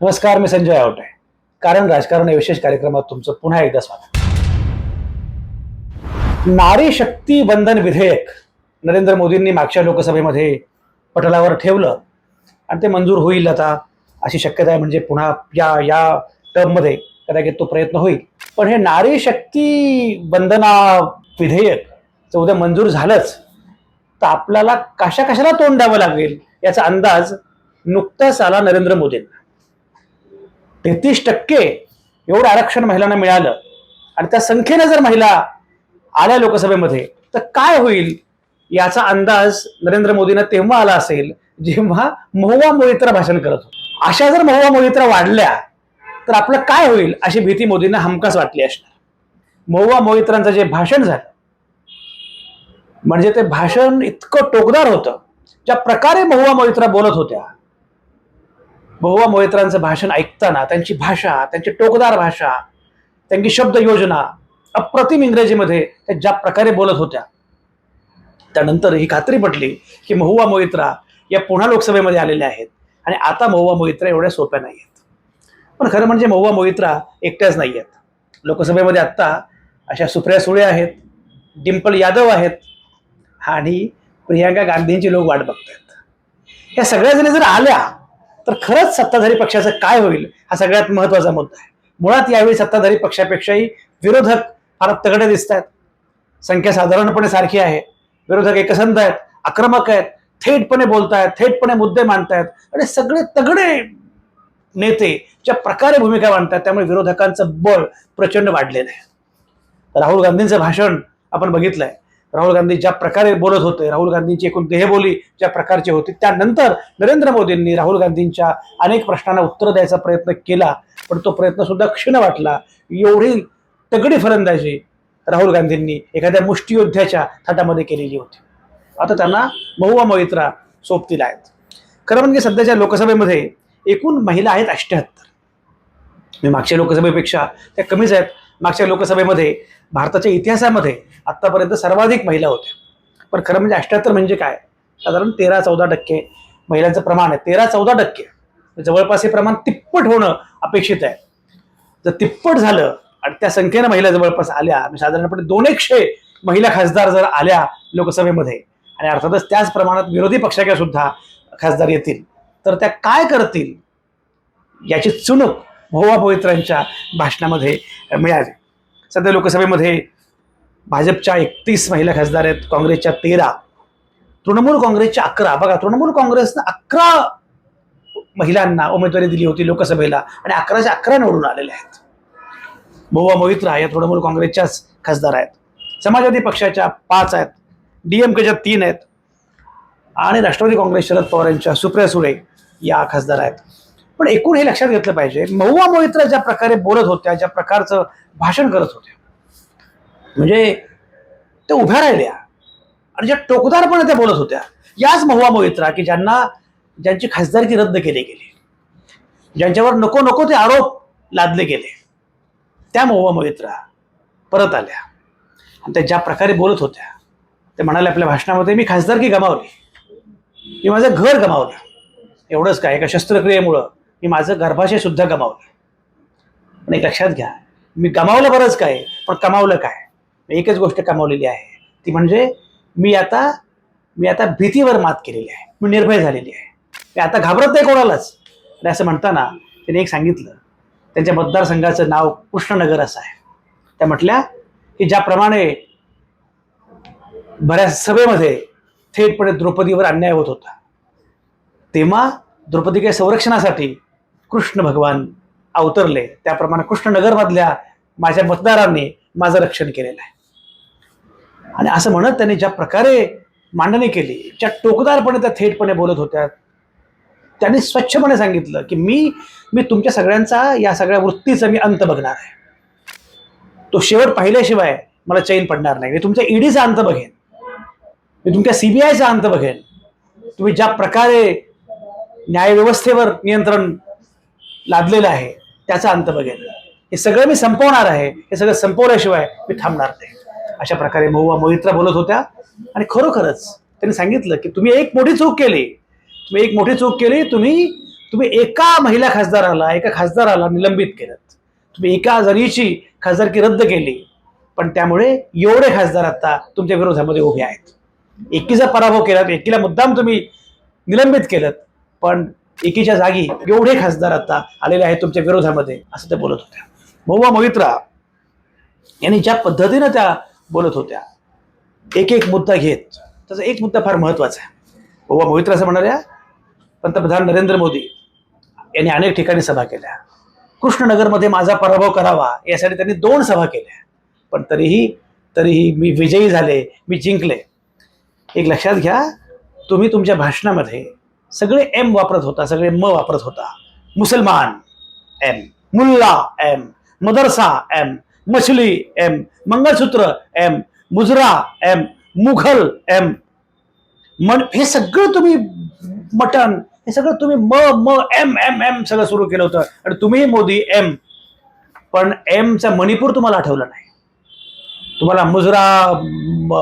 नमस्कार मी संजय आवटे. कारण राजकारण या विशेष कार्यक्रमात तुमचं पुन्हा एकदा स्वागत. नारी शक्ती बंधन विधेयक नरेंद्र मोदींनी मागच्या लोकसभेमध्ये पटलावर ठेवलं आणि ते मंजूर होईल आता अशी शक्यता आहे म्हणजे पुन्हा या या टर्ममध्ये कदाचित तो प्रयत्न होईल. पण हे नारी शक्ती बंधना विधेयक जर उद्या मंजूर झालंच तर आपल्याला कशा कशाला तोंड द्यावं लागेल याचा अंदाज नुकताच आला नरेंद्र मोदींना. तेहतीस टक्के एवढं आरक्षण महिलांना मिळालं. आणि त्या संख्येनं जर महिला आल्या लोकसभेमध्ये तर काय होईल? याचा अंदाज नरेंद्र मोदींना तेव्हा आला असेल जेव्हा महुवा मोहित्रा भाषण करत होतो. अशा जर महुवा मोहित्रा वाढल्या तर आपलं काय होईल अशी भीती मोदींना हमखास वाटली असणार. महुवा मोहित्रांचं जे भाषण झालं म्हणजे ते भाषण इतकं टोकदार होतं. ज्या प्रकारे महुवा मोहित्रा बोलत होत्या महुवा मोहित्रांचं भाषण ऐकताना त्यांची भाषा त्यांची टोकदार भाषा त्यांची शब्द योजना अप्रतिम इंग्रजीमध्ये त्या ज्या प्रकारे बोलत होत्या. त्यानंतर ही खात्री पटली की महुवा मोहित्रा या पुन्हा लोकसभेमध्ये आलेल्या आहेत. आणि आता महुवा मोहित्रा एवढ्या सोप्या नाही आहेत. पण खरं म्हणजे महुवा मोहित्रा एकट्याच नाही आहेत. लोकसभेमध्ये आत्ता अशा सुप्रिया सुळे आहेत डिम्पल यादव आहेत आणि प्रियांका गांधींची लोक वाट बघतायत. या सगळ्या जणी जर आल्या तर खरंच सत्ताधारी पक्षाचं काय होईल हा सगळ्यात महत्त्वाचा मुद्दा आहे. मुळात यावेळी सत्ताधारी पक्षापेक्षाही विरोधक फार तगडे दिसत आहेत. संख्या साधारणपणे सारखी आहे. विरोधक एकसंध आहेत आक्रमक आहेत थेटपणे बोलतायत थेटपणे मुद्दे मांडतायत आणि सगळे तगडे नेते ज्या प्रकारे भूमिका मांडतात त्यामुळे विरोधकांचं बळ प्रचंड वाढलेलं आहे. राहुल गांधींचं भाषण आपण बघितलंय. राहुल गांधी ज्या प्रकारे बोलत होते राहुल गांधींची एकूण देहबोली ज्या प्रकारची होती त्यानंतर नरेंद्र मोदींनी राहुल गांधींच्या अनेक प्रश्नांना उत्तर द्यायचा प्रयत्न केला पण तो प्रयत्न सुद्धा क्षीण वाटला. एवढी तगडी फलंदाजी राहुल गांधींनी एखाद्या मुष्टियोद्ध्याच्या थाटामध्ये केलेली होती. आता त्यांना महुवा मोहित्रा सोपतील आहेत. खरं म्हणजे सध्याच्या लोकसभेमध्ये एकूण महिला आहेत अष्ट्याहत्तर मी मागच्या लोकसभेपेक्षा त्या कमीच आहेत. मागच्या लोकसभेमध्ये भारताच्या इतिहासामध्ये आत्तापर्यंत सर्वाधिक महिला होत्या. पण खरं म्हणजे अष्ट्याहत्तर म्हणजे काय? साधारण तेरा चौदा टक्के महिलांचं प्रमाण आहे. तेरा चौदा टक्के. जवळपास हे प्रमाण तिप्पट होणं अपेक्षित आहे. जर तिप्पट झालं आणि त्या संख्येनं महिला जवळपास आल्या म्हणजे साधारणपणे दोन एकशे महिला खासदार जर आल्या लोकसभेमध्ये आणि अर्थातच त्याच प्रमाणात विरोधी पक्षाच्या सुद्धा खासदार येतील तर त्या काय करतील? याची चुणूक भोवा पवित्रांच्या भाषणामध्ये मिळाली. सध्या लोकसभेमध्ये भाजपच्या एकतीस महिला खासदार आहेत. काँग्रेसच्या तेरा तृणमूल काँग्रेसच्या अकरा. बघा तृणमूल काँग्रेसनं अकरा महिलांना उमेदवारी दिली होती लोकसभेला आणि अकराच्या अकरा निवडून आलेल्या आहेत. भोवा मोहित्रा या तृणमूल काँग्रेसच्याच खासदार आहेत. समाजवादी पक्षाच्या पाच आहेत. डीएमकेच्या तीन आहेत. आणि राष्ट्रवादी काँग्रेस शरद पवार यांच्या सुप्रिया सुळे या खासदार आहेत. पण एकूण हे लक्षात घेतलं पाहिजे. महुवा मोहित्रा ज्या प्रकारे बोलत होत्या ज्या प्रकारचं भाषण करत होत्या म्हणजे ते उभ्या राहिल्या आणि ज्या टोकदारपणे त्या बोलत होत्या याच महुआ मोहित्रा की ज्यांना ज्यांची खासदारकी रद्द केली गेली ज्यांच्यावर नको नको ते आरोप लादले गेले त्या महुवा मोहित्रा परत आल्या. आणि त्या ज्या प्रकारे बोलत होत्या ते म्हणाले आपल्या भाषणामध्ये मी खासदारकी गमावली. मी माझं घर गमावलं. एवढंच काय एका शस्त्रक्रियेमुळं मी माझं गर्भाशय सुद्धा गमावलं. पण एक लक्षात घ्या मी गमावलं बरंच काय पण कमावलं काय? मी एकच गोष्ट कमावलेली आहे ती म्हणजे मी आता मी आता भीतीवर मात केलेली आहे मी निर्भय झालेली आहे. मी आता घाबरत नाही कोणालाच. आणि असं म्हणताना त्यांनी एक सांगितलं त्यांच्या मतदारसंघाचं नाव कृष्णनगर असं आहे. त्या म्हटल्या की ज्याप्रमाणे बऱ्याच सभेमध्ये थेटपणे द्रौपदीवर अन्याय होत होता तेव्हा द्रौपदीच्या संरक्षणासाठी कृष्ण भगवान अवतरले. त्याप्रमाणे कृष्णनगरमधल्या माझ्या मतदारांनी माझं रक्षण केलेलं आहे. आणि असं म्हणत त्यांनी ज्या प्रकारे मांडणी केली ज्या टोकदारपणे त्या थेटपणे बोलत होत्या त्यांनी स्वच्छपणे सांगितलं की मी मी तुमच्या सगळ्यांचा या सगळ्या वृत्तीचा मी अंत बघणार आहे. तो शेवट पाहिल्याशिवाय मला चैन पडणार नाही. मी तुमच्या ईडीचा अंत बघेन. मी तुमच्या सीबीआयचा अंत बघेन. तुम्ही ज्या प्रकारे न्यायव्यवस्थेवर नियंत्रण लादलेलं आहे त्याचा अंत बघितला हे सगळं मी संपवणार आहे हे सगळं संपवल्याशिवाय मी थांबणार नाही. अशा प्रकारे महुवा मोहित्रा बोलत होत्या. आणि खरोखरच त्यांनी सांगितलं की तुम्ही एक मोठी चूक केली. तुम्ही एक मोठी चूक केली तुम्ही तुम्ही एका महिला खासदाराला एका खासदाराला निलंबित केलं. तुम्ही एका जरीची खासदारकी रद्द केली. पण त्यामुळे एवढे खासदार आता तुमच्या विरोधामध्ये उभे आहेत. एकीचा पराभव केलात एकीला मुद्दाम तुम्ही निलंबित केलं. पण एकीच्या जागी एवढे खासदार आता आलेले आहेत तुमच्या विरोधामध्ये असं त्या बोलत होत्या. महुआ मोहित्रा यांनी ज्या पद्धतीनं त्या बोलत होत्या एक एक मुद्दा घेत त्याचा एक मुद्दा फार महत्त्वाचा आहे. महुआ मोहित्रा असं म्हणाल्या पंतप्रधान नरेंद्र मोदी यांनी अनेक ठिकाणी सभा केल्या. कृष्णनगरमध्ये माझा पराभव करावा यासाठी त्यांनी दोन सभा केल्या. पण तरीही तरीही मी विजयी झाले मी जिंकले. एक लक्षात घ्या तुम्ही तुमच्या भाषणामध्ये सगळे एम वापरत होता सगळे म वापरत होता. मुसलमान एम मुल्ला एम मदरसा एम मछली एम मंगळसूत्र एम मुजरा एम मुघल एम मन हे सगळं तुम्ही मटन हे सगळं तुम्ही म म एम एम एम सगळं सुरू केलं होतं. आणि तुम्ही मोदी एम पण एमचा मणिपूर तुम्हाला आठवलं नाही. तुम्हाला मुजरा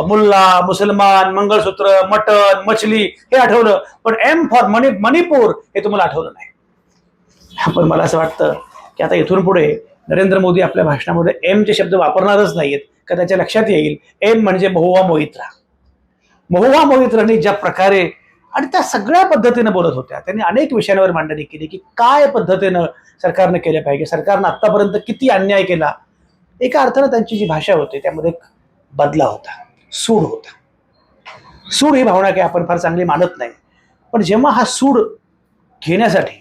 मुल्ला मुसलमान मंगळसूत्र मटन मछली हे आठवलं पण एम फॉर मणि मणिपूर हे तुम्हाला आठवलं नाही. पण मला असं वाटतं की आता इथून पुढे नरेंद्र मोदी आपल्या भाषणामध्ये एमचे शब्द वापरणारच नाहीत का त्याच्या लक्षात येईल एम म्हणजे महुवा मोहित्रा. महुवा मोहित्रांनी ज्या प्रकारे आणि त्या सगळ्या पद्धतीनं बोलत होत्या त्यांनी अनेक विषयांवर मांडणी केली की काय पद्धतीनं सरकारनं केलं पाहिजे सरकारनं आतापर्यंत किती अन्याय केला एका अर्थानं त्यांची जी भाषा होती त्यामध्ये एक बदला होता सूड होता. सूड ही भावना काही आपण फार चांगली मानत नाही. पण जेव्हा हा सूड घेण्यासाठी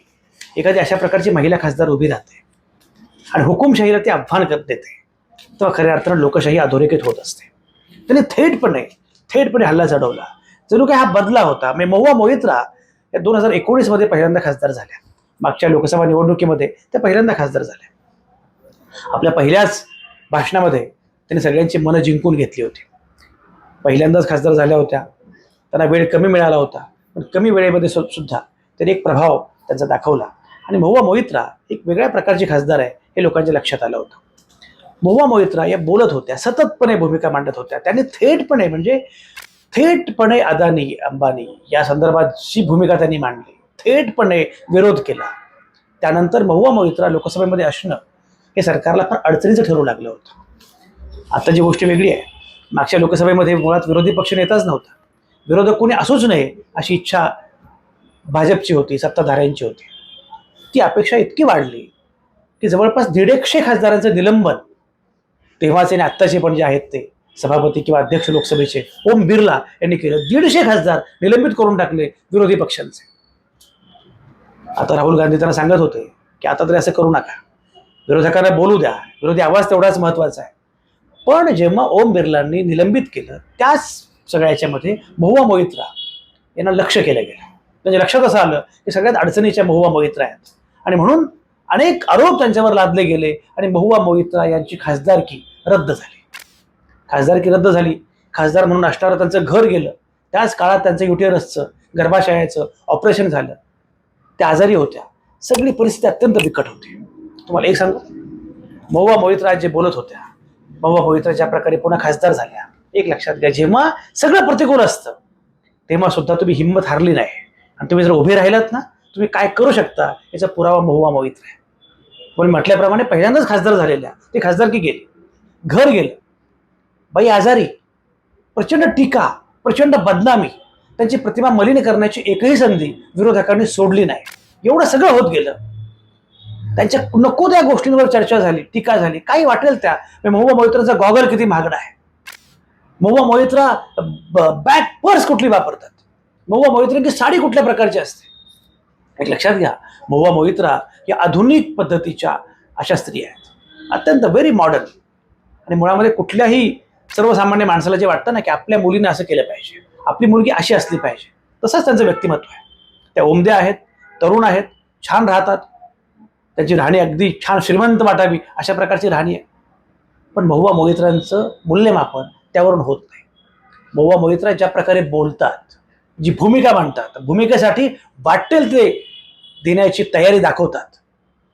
एखादी अशा प्रकारची महिला खासदार उभी राहते आणि हुकुमशाहीला ती आव्हान करत देते तेव्हा खऱ्या अर्थानं लोकशाही अधोरेखित होत असते. त्याने थेटपणे थेटपणे हल्ला चढवला. जणू काय हा बदला होता म्हणजे महुआ मोहित्रा या दोन हजार एकोणीसमध्ये पहिल्यांदा खासदार झाल्या. मागच्या लोकसभा निवडणुकीमध्ये त्या पहिल्यांदा खासदार झाल्या. आपल्या पहिल्याच भाषणामध्ये त्यांनी सगळ्यांची मनं जिंकून घेतली होती. पहिल्यांदाच खासदार झाल्या होत्या. त्यांना वेळ कमी मिळाला होता. पण कमी वेळेमध्ये सुद्धा त्यांनी एक प्रभाव त्यांचा दाखवला. आणि महुआ मोहित्रा एक वेगळ्या प्रकारची खासदार आहे हे लोकांच्या लक्षात आलं होतं. महुआ मोहित्रा या बोलत होत्या सततपणे भूमिका मांडत होत्या. त्यांनी थेटपणे म्हणजे थेटपणे अदानी अंबानी या संदर्भात जी भूमिका त्यांनी मांडली. थेटपणे विरोध केला. त्यानंतर महुआ मोहित्रा लोकसभेमध्ये असणं हे सरकारला फार अडचणीचं ठरू लागलं होतं. आताची गोष्ट वेगळी आहे. मागच्या लोकसभेमध्ये मुळात विरोधी पक्ष नेताच नव्हता. विरोधक कोणी असूच नये अशी इच्छा भाजपची होती सत्ताधाऱ्यांची होती. ती अपेक्षा इतकी वाढली की जवळपास दीड एकशे खासदारांचं निलंबन तेव्हाचे आणि आत्ताचे पण जे आहेत ते सभापती किंवा अध्यक्ष लोकसभेचे ओम बिर्ला यांनी केलं. दीडशे खासदार निलंबित करून टाकले विरोधी पक्षांचे. आता राहुल गांधी त्यांना सांगत होते की आता तरी असं करू नका. विरोधकांना बोलू द्या. विरोधी आवाज तेवढाच महत्त्वाचा आहे. पण जेव्हा ओम बिर्लांनी निलंबित केलं त्याच सगळ्या याच्यामध्ये महुआ मोहित्रा यांना लक्ष केलं गेलं. म्हणजे लक्षात कसं आलं? की सगळ्यात अडचणीच्या महुआ मोहित्रा आहेत. आणि म्हणून अनेक आरोप त्यांच्यावर लादले गेले आणि महुआ मोहित्रा यांची खासदारकी रद्द झाली. खासदारकी रद्द झाली. खासदार म्हणून असणारं त्यांचं घर गेलं. त्याच काळात त्यांचं युटेरसचं गर्भाशयाचं ऑपरेशन झालं. त्या आजारी होत्या. सगळी परिस्थिती अत्यंत बिकट होती. तुम्हाला एक सांगू? महुआ मोहितराज जे बोलत होत्या महुआ मोहितराज ज्या प्रकारे पुन्हा खासदार झाल्या एक लक्षात घ्या जेव्हा सगळं प्रतिकूल असतं तेव्हा सुद्धा तुम्ही हिंमत हारली नाही. आणि तुम्ही जर उभे राहिलात ना तुम्ही काय करू शकता? याचा पुरावा महुआ मोहित्र आहे पण म्हटल्याप्रमाणे पहिल्यांदाच खासदार झालेल्या ते खासदार की गेले घर गेलं. बाई आजारी प्रचंड टीका प्रचंड बदनामी त्यांची प्रतिमा मलिन करण्याची एकही संधी विरोधकांनी सोडली नाही. एवढं सगळं होत गेलं. त्यांच्या नको त्या गोष्टींवर चर्चा झाली टीका झाली. काही वाटेल त्या. महुबा मोहित्राचा गॉगल किती महागडा आहे. महुबा मोहित्रा बॅग पर्स कुठली वापरतात? महुबा मोहित्रांची साडी कुठल्या प्रकारची असते? एक लक्षात घ्या. महुबा मोहित्रा या आधुनिक पद्धतीच्या अशा स्त्री आहेत. अत्यंत व्हेरी मॉडर्न आणि मुळामध्ये कुठल्याही सर्वसामान्य माणसाला जे वाटतं ना की आपल्या मुलीने असं केलं पाहिजे. आपली मुलगी अशी असली पाहिजे. तसंच त्यांचं व्यक्तिमत्व आहे. त्या उमद्या आहेत तरुण आहेत छान राहतात. त्यांची राहणी अगदी छान श्रीमंत वाटावी अशा प्रकारची राहणी आहे. पण महुआ मोहित्रांचं मूल्यमापन त्यावरून होत नाही. महुआ मोहित्रा ज्या प्रकारे बोलतात जी भूमिका मांडतात भूमिकेसाठी वाटेल ते देण्याची तयारी दाखवतात.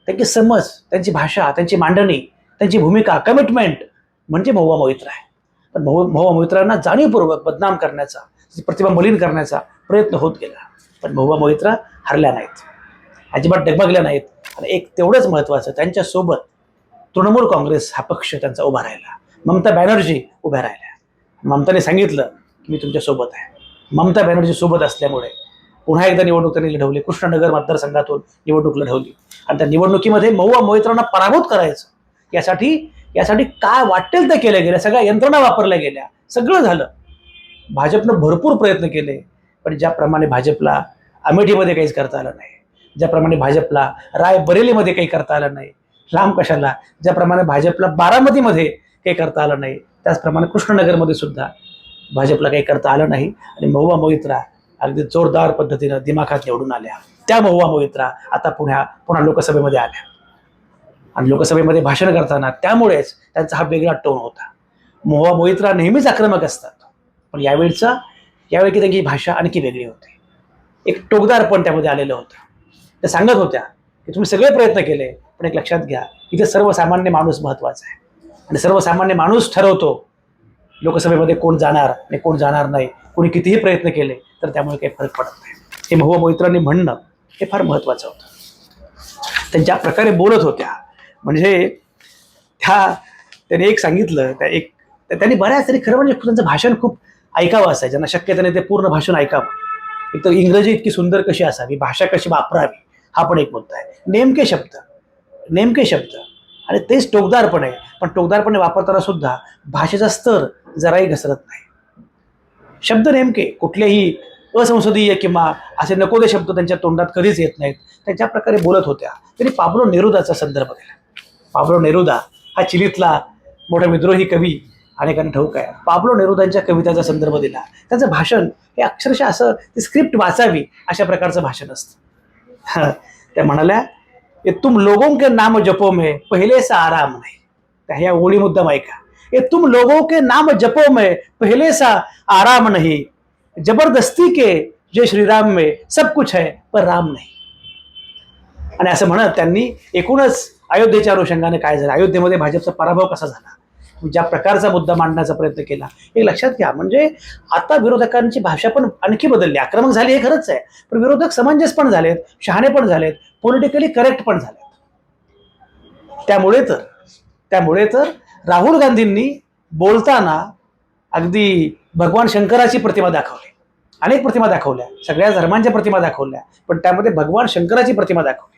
त्यांची समज त्यांची भाषा त्यांची मांडणी त्यांची भूमिका कमिटमेंट म्हणजे महुआ मोहित्रा आहे. पण महु महुआ मोहित्रांना जाणीवपूर्वक बदनाम करण्याचा प्रतिभा मलिन करण्याचा प्रयत्न होत गेला. पण महुआ मोहित्रा हरल्या नाहीत. अजिबात डगमगल्या नाहीत. आणि एक तेवढंच महत्त्वाचं त्यांच्यासोबत तृणमूल काँग्रेस हा पक्ष त्यांचा उभा राहिला. ममता बॅनर्जी उभ्या राहिल्या. ममताने सांगितलं की मी तुमच्यासोबत आहे. ममता बॅनर्जी सोबत असल्यामुळे पुन्हा एकदा निवडणूक त्यांनी लढवली. कृष्णनगर मतदारसंघातून निवडणूक लढवली. आणि त्या निवडणुकीमध्ये महुआ मोहित्रांना पराभूत करायचं. यासाठी यासाठी काय वाटेल ते केल्या गेल्या सगळ्या यंत्रणा वापरल्या गेल्या. सगळं झालं. भाजपनं भरपूर प्रयत्न केले. पण ज्याप्रमाणे भाजपला अमेठीमध्ये काहीच करता आलं नाही. ज्याप्रमाणे भाजपला रायबरेलीमध्ये काही करता आलं नाही. लांब कशाला? ज्याप्रमाणे भाजपला बारामतीमध्ये काही करता आलं नाही. त्याचप्रमाणे कृष्णनगरमध्ये सुद्धा भाजपला काही करता आलं नाही. आणि महुआ मोहित्रा अगदी जोरदार पद्धतीनं दिमाखात निवडून आल्या. त्या महुआ मोहित्रा आता पुण्या पुन्हा लोकसभेमध्ये आल्या. आणि लोकसभेमध्ये भाषण करताना त्यामुळेच त्यांचा हा वेगळा टोन होता. महुआ मोहित्रा नेहमीच आक्रमक असतात. पण यावेळचा यावेळी की त्यांची भाषा आणखी वेगळी होती. एक टोकदारपण त्यामध्ये आलेलं होतं. त्या सांगत होत्या की तुम्ही सगळे प्रयत्न केले पण एक लक्षात घ्या इथे सर्वसामान्य माणूस महत्त्वाचा आहे. आणि सर्वसामान्य माणूस ठरवतो लोकसभेमध्ये कोण जाणार आणि कोण जाणार नाही कोणी कितीही प्रयत्न केले तर त्यामुळे काही फरक पडत नाही. हे महुआ मोहित्रांनी म्हणणं हे फार महत्त्वाचं होतं. त्या ज्या प्रकारे बोलत होत्या म्हणजे त्या त्याने एक सांगितलं त्या एक त्यांनी बऱ्याच तरी खरं म्हणजे त्यांचं भाषण खूप ऐकावं असायचं. ज्यांना शक्य त्याने ते पूर्ण भाषण ऐकावं. एक तर इंग्रजी इतकी सुंदर कशी असावी भाषा कशी वापरावी हा पण एक मुद्दा आहे. नेमके शब्द नेमके शब्द. आणि तेच टोकदारपण आहे. पण टोकदारपणे वापरताना सुद्धा भाषेचा स्तर जराही घसरत नाही. शब्द नेमके कुठलेही असंसदीय किंवा असे नको ते शब्द त्यांच्या तोंडात कधीच येत नाहीत. त्या ज्या प्रकारे बोलत होत्या. त्यांनी पाब्लो नेरुदाचा संदर्भ दिला पाब्लो नेरुदा हा चिलीतला मोठा विद्रोही कवी अनेकांना ठाऊक आहे. पाब्लो नेरुदांच्या कविताचा संदर्भ दिला. त्याचं भाषण हे अक्षरशः असं ती स्क्रिप्ट वाचावी अशा प्रकारचं भाषण असतं. त्या म्हणाल्या ये तुम लोगों के नाम जपो में पहिले सा आराम नाही त्या ह्या ओळी मुद्दाम ऐका. ये तुम लोगों के नाम जपो में पहिले सा आराम नाही जबरदस्ती के जय श्रीराम में सब कुछ है पर राम नाही. आणि असं म्हणत त्यांनी एकूणच अयोध्येच्या अनुषंगाने काय झालं? अयोध्येमध्ये भाजपचा पराभव कसा झाला? ज्या प्रकारचा मुद्दा मांडण्याचा प्रयत्न केला हे लक्षात घ्या. म्हणजे आता विरोधकांची भाषा पण आणखी बदलली. आक्रमक झाली हे खरंच आहे. पण विरोधक समंजस पण झालेत शहाणे पण झालेत पॉलिटिकली करेक्ट पण झालेत. त्यामुळे तर त्यामुळे तर राहुल गांधींनी बोलताना अगदी भगवान शंकराची प्रतिमा दाखवली. अनेक प्रतिमा दाखवल्या. सगळ्या धर्मांच्या प्रतिमा दाखवल्या. पण त्यामध्ये भगवान शंकराची प्रतिमा दाखवली.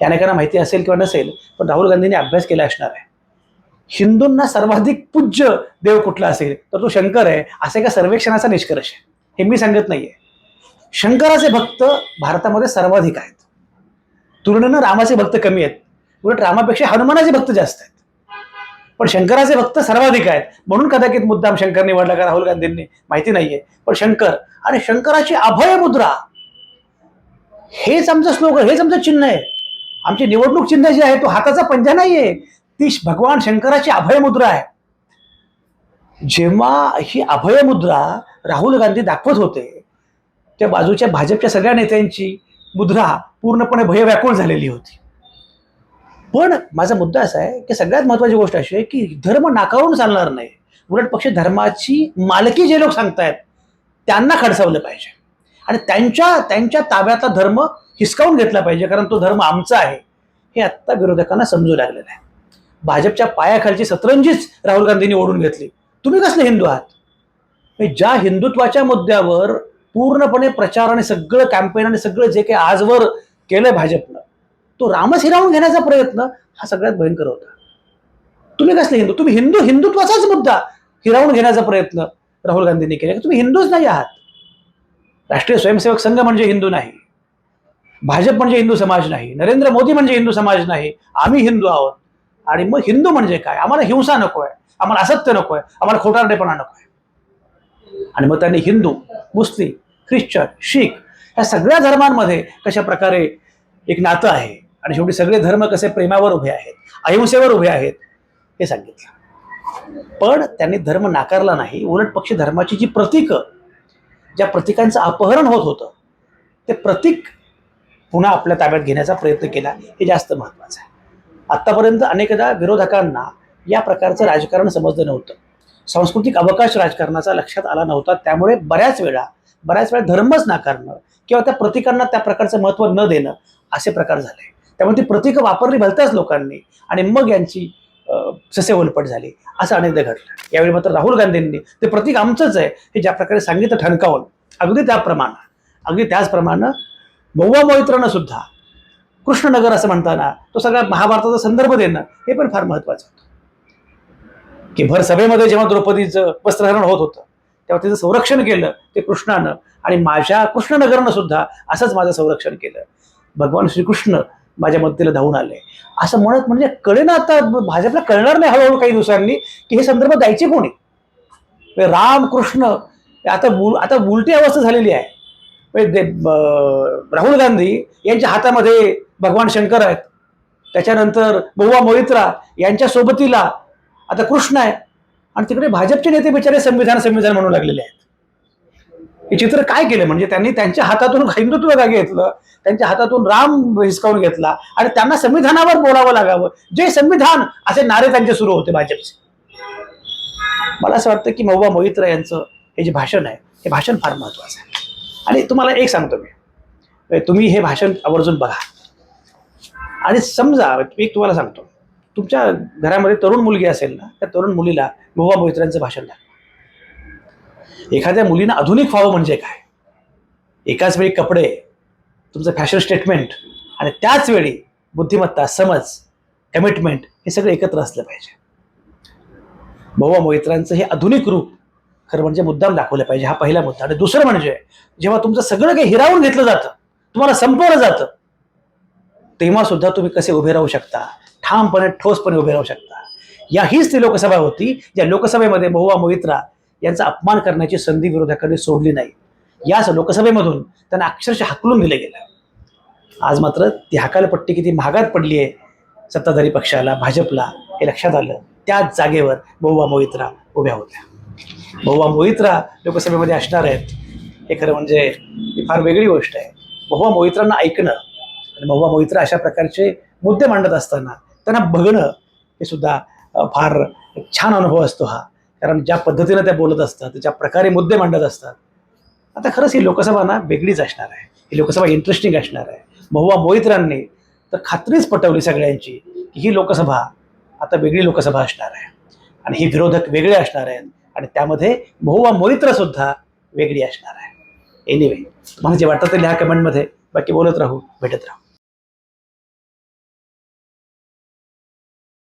हे अनेकांना माहिती असेल किंवा नसेल पण राहुल गांधींनी अभ्यास केला असणार आहे. हिंदूंना सर्वाधिक पूज्य देव कुठला असेल? तर तो शंकर आहे. असे एका सर्वेक्षणाचा निष्कर्ष आहे. हे मी सांगत नाहीये. शंकराचे भक्त भारतामध्ये सर्वाधिक आहेत. तुलनेनं रामाचे भक्त कमी आहेत. उलट रामापेक्षा हनुमानाचे भक्त जास्त आहेत. पण शंकराचे भक्त सर्वाधिक आहेत. म्हणून कदाचित मुद्दाम शंकर निवडला का राहुल गांधींनी? माहिती नाहीये. पण शंकर आणि शंकराची अभय मुद्रा हेच आमचं स्लोगन हेच आमचं चिन्ह आहे. आमची निवडणूक चिन्ह जे आहे तो हाताचा पंजा नाहीये. ती भगवान शंकराची अभय मुद्रा आहे. जेव्हा ही अभय मुद्रा राहुल गांधी दाखवत होते त्या बाजूच्या भाजपच्या सगळ्या नेत्यांची मुद्रा पूर्णपणे भयव्याकुळ झालेली होती. पण माझा मुद्दा असा आहे की सगळ्यात महत्वाची गोष्ट अशी आहे की धर्म नाकारून चालणार नाही. उलट पक्ष धर्माची मालकी जे लोक सांगतायत त्यांना खडसावलं पाहिजे. आणि त्यांच्या त्यांच्या ताब्यातला धर्म हिसकावून घेतला पाहिजे कारण तो धर्म आमचा आहे. हे आत्ता विरोधकांना समजू लागलेलं आहे. भाजपच्या पायाखालची सतरंजीच राहुल गांधींनी ओढून घेतली. तुम्ही कसले हिंदू आहात? ज्या हिंदुत्वाच्या मुद्द्यावर पूर्णपणे प्रचार आणि सगळं कॅम्पेन आणि सगळं जे काही आजवर केलंय भाजपनं तो रामच हिरावून घेण्याचा प्रयत्न हा सगळ्यात भयंकर होता. तुम्ही कसले हिंदू? तुम्ही हिंदू हिंदुत्वाचाच मुद्दा हिरावून घेण्याचा प्रयत्न राहुल गांधींनी केला. तुम्ही हिंदूच नाही आहात. राष्ट्रीय स्वयंसेवक संघ म्हणजे हिंदू नाही. भाजप म्हणजे हिंदू समाज नाही. नरेंद्र मोदी म्हणजे हिंदू समाज नाही. आम्ही हिंदू आहोत. आणि मग हिंदू म्हणजे काय? आम्हाला हिंसा नको आहे आम्हाला असत्य नको आहे आम्हाला खोटारडेपणा नको आहे आणि मग त्यांनी हिंदू मुस्लिम ख्रिश्चन शीख ह्या सगळ्या धर्मांमध्ये कशा प्रकारे एक नातं आहे आणि शेवटी सगळे धर्म कसे प्रेमावर उभे आहेत अहिंसेवर उभे आहेत हे सांगितलं. पण त्यांनी धर्म नाकारला नाही. उलट पक्षी धर्माची जी प्रतीकं ज्या प्रतीकांचं अपहरण होत होतं ते प्रतीक पुन्हा आपल्या ताब्यात घेण्याचा प्रयत्न केला हे जास्त महत्त्वाचं आहे. आत्तापर्यंत अनेकदा विरोधकांना या प्रकारचं राजकारण समजलं नव्हतं. सांस्कृतिक अवकाश राजकारणाचा लक्षात आला नव्हता. त्यामुळे बऱ्याच वेळा बऱ्याच वेळा धर्मच नाकारणं किंवा त्या प्रतिकांना त्या प्रकारचं महत्त्व न देणं असे प्रकार झाले. त्यामुळे ती प्रतीकं वापरली भलत्याच लोकांनी आणि मग यांची ससे ओलपट झाली. असं अनेकदा घडलं. यावेळी मात्र राहुल गांधींनी ते प्रतीक आमचंच आहे हे ज्या प्रकारे सांगितलं ठणकावून अगदी त्याप्रमाणे अगदी त्याचप्रमाणे मौवा मोहित्रानं सुद्धा कृष्णनगर असं म्हणताना तो सगळ्या महाभारताचा संदर्भ देणं हे पण फार महत्वाचं होतं. की भर सभेमध्ये जेव्हा द्रौपदीचं वस्त्रहरण होत होतं तेव्हा तिचं संरक्षण केलं ते कृष्णानं आणि माझ्या कृष्णनगरनं सुद्धा असंच माझं संरक्षण केलं. भगवान श्रीकृष्ण माझ्या मदतीला धावून आले. असं म्हणत म्हणजे कळेना आता भाजपला कळणार नाही हळूहळू काही दिवसांनी की हे संदर्भ द्यायचे कोणी? म्हणजे राम कृष्ण आता बुल आता उलटी अवस्था झालेली आहे. म्हणजे राहुल गांधी यांच्या हातामध्ये भगवान शंकर आहेत. त्याच्यानंतर बहुवा मोहित्रा यांच्या सोबतीला आता कृष्ण आहे. आणि तिकडे भाजपचे नेते बिचारे संविधान संविधान म्हणू लागलेले आहेत. हे चित्र काय केलं? म्हणजे त्यांनी त्यांच्या हातातून हिंदुत्व का घेतलं? त्यांच्या हातातून राम हिसकावून घेतला. आणि त्यांना संविधानावर बोलावं लागावं. जे संविधान असे नारे त्यांचे सुरू होते भाजपचे. मला असं वाटतं की महुबा मोहित्रा यांचं हे जे भाषण आहे हे भाषण फार महत्वाचं आहे. आणि तुम्हाला एक सांगतो मी. तुम्ही हे भाषण आवर्जून बघा. आणि समजा मी एक तुम्हाला सांगतो. तुमच्या घरामध्ये तरुण मुलगी असेल ना त्या तरुण मुलीला बहुवा मोहित्रांचं भाषण दाखवा एखाद्या मुलीनं आधुनिक व्हावं म्हणजे काय? एकाच वेळी कपडे तुमचं फॅशन स्टेटमेंट आणि त्याच वेळी बुद्धिमत्ता समज कमिटमेंट हे सगळं एकत्र असलं पाहिजे. बहुवा मोहित्रांचं हे आधुनिक रूप खरं म्हणजे मुद्दाम दाखवलं पाहिजे. हा पहिला मुद्दा. आणि दुसरं म्हणजे जेव्हा तुमचं सगळं काही हिरावून घेतलं जातं तुम्हाला संपवलं जातं तेव्हा सुद्धा तुम्ही कसे उभे राहू शकता? ठामपणे ठोसपणे उभे राहू शकता. या हीच ती लोकसभा होती ज्या लोकसभेमध्ये बहुवा मोहित्रा यांचा अपमान करण्याची संधी विरोधकांनी सोडली नाही. याच लोकसभेमधून त्यांना अक्षरशः हाकलून दिलं गेलं. आज मात्र ती हकालपट्टी किती महागात पडली आहे सत्ताधारी पक्षाला भाजपला हे लक्षात आलं. त्याच जागेवर बहुवा मोहित्रा उभ्या होत्या. बहुवा मोहित्रा लोकसभेमध्ये असणार आहेत हे खरं म्हणजे ही फार वेगळी गोष्ट आहे. बहुवा मोहित्रांना ऐकणं आणि बहुवा मोहित्र अशा प्रकारचे मुद्दे मांडत असताना त्यांना बघणं हे सुद्धा फार छान अनुभव असतो हा. कारण ज्या पद्धतीनं त्या बोलत असतात ज्या प्रकारे मुद्दे मांडत असतात आता खरंच ही लोकसभा ना वेगळीच असणार आहे. ही लोकसभा इंटरेस्टिंग असणार आहे. महुवा मोहित्रांनी तर खात्रीच पटवली सगळ्यांची की ही लोकसभा आता वेगळी लोकसभा असणार आहे. आणि ही विरोधक वेगळे असणार आहेत आणि त्यामध्ये महुवा मोहित्र सुद्धा वेगळी असणार आहे. एनिवे तुम्हाला जे वाटतं ते लिहा कमेंटमध्ये बाकी बोलत राहू भेटत राहू.